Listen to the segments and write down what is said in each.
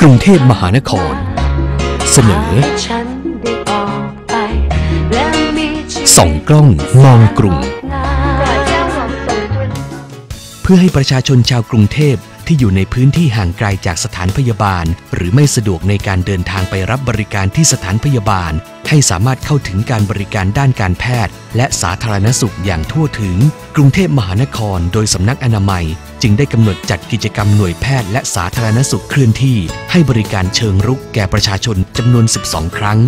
กรุงเทพมหานคร เสนอส่องกล้องมองกรุง เพื่อให้ประชาชนชาวกรุงเทพที่อยู่ในพื้นที่ห่างไกลจากสถานพยาบาล หรือไม่สะดวกในการเดินทางไปรับบริการที่สถานพยาบาล ให้สามารถเข้าถึงการบริการด้านการแพทย์ และสาธารณสุขอย่างทั่วถึง กรุงเทพมหานคร โดยสำนักอนามัย จึงได้กำหนดจัดกิจกรรมหน่วยแพทย์และสาธารณสุขเคลื่อนที่ ให้บริการเชิงรุกแก่ประชาชนจำนวน 12 ครั้ง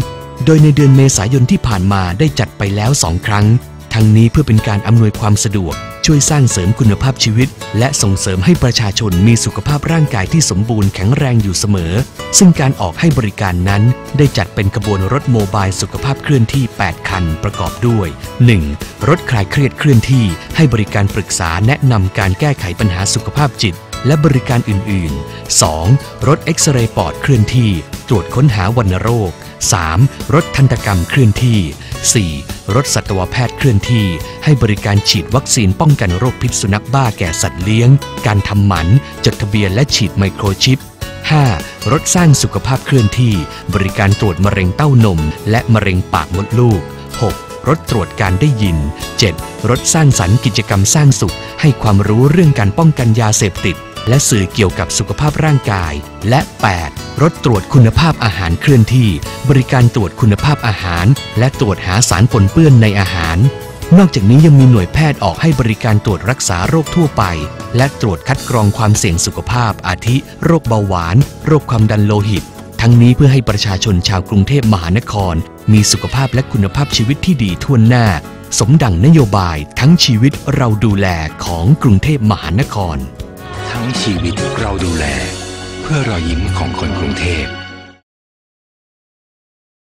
โดยในเดือนเมษายนที่ผ่านมาได้จัดไปแล้ว 2 ครั้ง ทั้งนี้เพื่อเป็นการอำนวยความสะดวก ช่วยสร้างเสริมคุณภาพชีวิต และส่งเสริมให้ประชาชนมีสุขภาพร่างกายที่สมบูรณ์แข็งแรงอยู่เสมอ ซึ่งการออกให้บริการนั้น ได้จัดเป็นขบวนรถโมบายสุขภาพเคลื่อนที่ 8 คันประกอบด้วย 1. รถคลายเครียดเคลื่อนที่ ให้บริการปรึกษาแนะนำการแก้ไขปัญหาสุขภาพจิตและบริการอื่น ๆ 2. รถเอ็กซเรย์ปอดเคลื่อนที่ ตรวจค้นหาวัณโรค 3. รถทันตกรรมเคลื่อนที่ 4. รถสัตวแพทย์เคลื่อนที่ ให้บริการฉีดวัคซีนป้องกันโรคพิษสุนัขบ้าแก่สัตว์เลี้ยง การทำหมัน จดทะเบียนและฉีดไมโครชิป 5. รถสร้างสุขภาพเคลื่อนที่ บริการตรวจมะเร็งเต้านม และมะเร็งปากมดลูก 6. รถตรวจการได้ยิน 7. รถสร้างสรรค์กิจกรรมสร้างสุข ให้ความรู้เรื่องการป้องกันยาเสพติด และสื่อเกี่ยวกับสุขภาพร่างกาย และ 8. รถตรวจคุณภาพอาหารเคลื่อนที่ บริการตรวจคุณภาพอาหาร และตรวจหาสารปนเปื้อนในอาหาร นอกจากนี้ยังมีหน่วยแพทย์ออกให้บริการตรวจรักษาโรคทั่วไป และตรวจคัดกรองความเสี่ยงสุขภาพ อาทิ โรคเบาหวาน โรคความดันโลหิต ทั้งนี้เพื่อให้ประชาชนชาวกรุงเทพมหานคร มีสุขภาพและคุณภาพชีวิตที่ดีทั่วหน้า สมดังนโยบาย ทั้งชีวิตเราดูแลของกรุงเทพมหานคร ทั้งชีวิตเราดูแล พื่อรอยยิ้มของคนกรุงเทพ